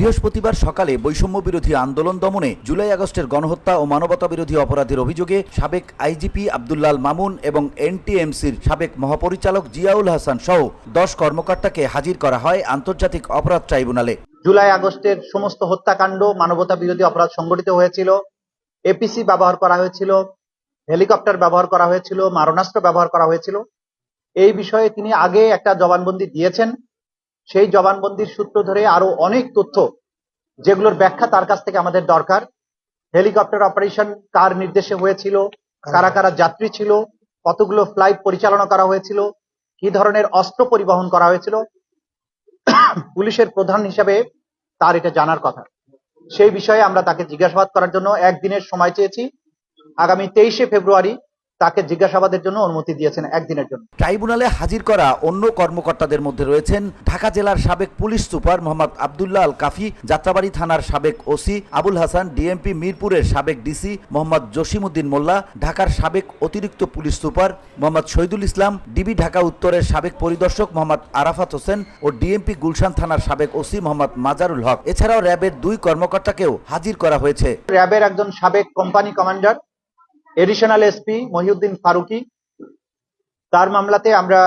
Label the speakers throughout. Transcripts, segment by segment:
Speaker 1: বৃহস্পতিবার সকালে বৈষম্য বিরোধী আন্দোলন দমনে জুলাই আগস্টের গণহত্যা ও মানবতা বিরোধী অপরাধের অভিযোগে সাবেক আইজিপি আব্দুল্লাল মামুন এবং এনটিএমসির সাবেক মহাপরিচালক জিয়াউল হাসান সহ দশ কর্মকর্তাকে হাজির করা হয় আন্তর্জাতিক অপরাধ ট্রাইব্যুনালে।
Speaker 2: জুলাই আগস্টের সমস্ত হত্যাকাণ্ড মানবতা বিরোধী অপরাধ সংগঠিত হয়েছিল। এপিসি ব্যবহার করা হয়েছিল, হেলিকপ্টার ব্যবহার করা হয়েছিল, মারণাস্ত্র ব্যবহার করা হয়েছিল। এই বিষয়ে তিনি আগে একটা জবানবন্দি দিয়েছেন। সেই জবানবন্দির সূত্র ধরে আরও অনেক তথ্য যেগুলোর ব্যাখ্যা তার কাছ থেকে আমাদের দরকার। হেলিকপ্টার অপারেশন কার নির্দেশে হয়েছিল? কারা কারা যাত্রী ছিল? কতগুলো ফ্লাইট পরিচালনা করা হয়েছিল? কি ধরনের অস্ত্র পরিবহন করা হয়েছিল? পুলিশের প্রধান হিসাবে তার এটা জানার কথা। সেই বিষয়ে আমরা তাকে জিজ্ঞাসাবাদ করার জন্য একদিনের সময় চেয়েছি। আগামী তেইশে ফেব্রুয়ারি তাকে জিজ্ঞাসাবাদের জন্য অনুমতি দিয়েছেন একদিনের জন্য।
Speaker 1: ট্রাইব্যুনালে হাজির করা অন্য কর্মকর্তাদের মধ্যে রয়েছেন ঢাকা জেলার সাবেক পুলিশ সুপার মোহাম্মদ আবদুল্লাহ আল কাফি যাত্রাবাড়ি থানার সাবেক ওসি আবুল হাসান ডিএমপি মিরপুরের সাবেক ডিসি মোহাম্মদ জসিমউদ্দিন মোল্লা ঢাকার সাবেক অতিরিক্ত police super Mohammad Shahidul Islam DB Dhaka উত্তরের সাবেক পরিদর্শক মোহাম্মদ আরাফাত হোসেন ও ডিএমপি গুলশান থানার সাবেক ওসি মোহাম্মদ মাজারুল হক। এছাড়াও র্যাবের দুই কর্মকর্তাকেও হাজির করা হয়েছে।
Speaker 2: র্যাবের একজন সাবেক company commander additional SP Mohiuddin Faruki তার মামলাতে আমরা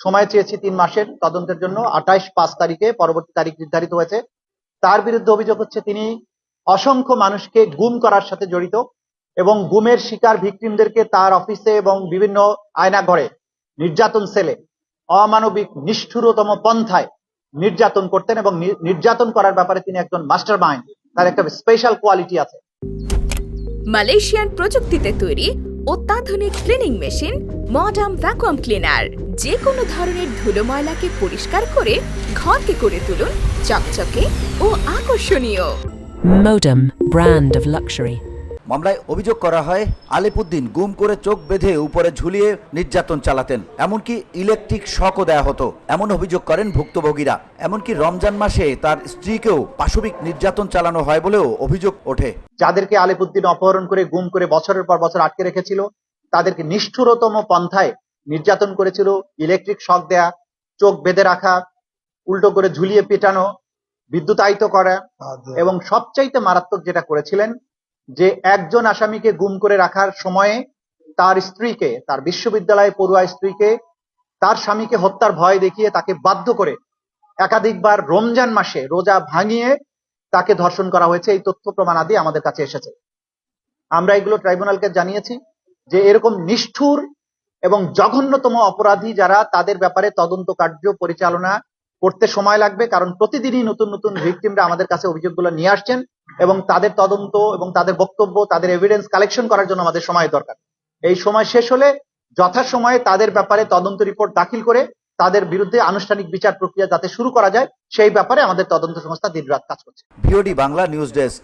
Speaker 2: সময় চেয়েছি তিন মাসের তদন্তের জন্য। আঠাইশ পাঁচ তারিখে পরবর্তী তারিখ নির্ধারিত হয়েছে। তার বিরুদ্ধে অভিযোগ হচ্ছে, তিনি অসংখ্য মানুষকে গুম করার সাথে জড়িত এবং গুমের শিকার ভিকটিমদেরকে তার অফিসে এবং বিভিন্ন আয়না আয়নাঘরে নির্যাতন সেলে, অমানবিক নিষ্ঠুরতম পন্থায় নির্যাতন করতেন এবং নির্যাতন করার ব্যাপারে তিনি একজন মাস্টার মাইন্ড তার একটা স্পেশাল কোয়ালিটি আছে।
Speaker 3: মালয়েশিয়ান প্রযুক্তিতে তৈরি অত্যাধুনিক cleaning machine modern vacuum cleaner যে কোনো ধরনের ধুলো ময়লাকে পরিষ্কার করে ঘরকে করে তুলুন চকচকে ও আকর্ষণীয়
Speaker 4: Modem, brand of luxury.
Speaker 1: মামলায় অভিযোগ করা হয় আলিপুদ্দিন গুম করে চোখ বেঁধে উপরে ঝুলিয়ে নির্যাতন চালাতেন। এমনকি ইলেকট্রিক শকও দেয়া হতো। এমন অভিযোগ করেন ভুক্তভোগীরা। এমনকি রমজান মাসে তার স্ত্রীকেও পাশবিক নির্যাতন চালানো হয় বলেও অভিযোগ ওঠে।
Speaker 2: যাদেরকে আলিপুদ্দিন অপহরণ করে গুম করে বছরের পর বছর আটকে রেখেছিল তাদেরকে নিষ্ঠুরতম পন্থায় নির্যাতন করেছিল ইলেকট্রিক শক দেয়া চোখ বেঁধে রাখা উল্টো করে ঝুলিয়ে পেটানো বিদ্যুতায়িত করা এবং সবচাইতে মারাত্মক যেটা করেছিলেন যে একজন আসামিকে গুম করে রাখার সময়ে তার স্ত্রীকে, তার বিশ্ববিদ্যালয়ে পড়ুয়া স্ত্রীকে, তার স্বামীকে হত্যার ভয় দেখিয়ে তাকে বাধ্য করে একাধিকবার রমজান মাসে রোজা ভাঙিয়ে তাকে ধর্ষণ করা হয়েছে। এই তথ্য প্রমাণাদি আমাদের কাছে এসেছে। আমরা এগুলো ট্রাইব্যুনালকে জানিয়েছি যে এরকম নিষ্ঠুর এবং জঘন্যতম অপরাধী যারা, তাদের ব্যাপারে তদন্ত কার্য পরিচালনা করতে সময় লাগবে, কারণ প্রতিদিনই নতুন নতুন ভিকটিমরা আমাদের কাছে অভিযোগগুলো নিয়ে আসছেন। এবং তাদের তদন্ত এবং তাদের বক্তব্য, তাদের এভিডেন্স কালেকশন করার জন্য আমাদের সময় দরকার। এই সময় শেষ হলে যথাসময়ে তাদের ব্যাপারে তদন্ত রিপোর্ট দাখিল করে তাদের বিরুদ্ধে আনুষ্ঠানিক বিচার প্রক্রিয়া যাতে শুরু করা যায়, সেই ব্যাপারে আমাদের তদন্ত সংস্থা দিন রাত কাজ করছে।
Speaker 1: Bangla news desk.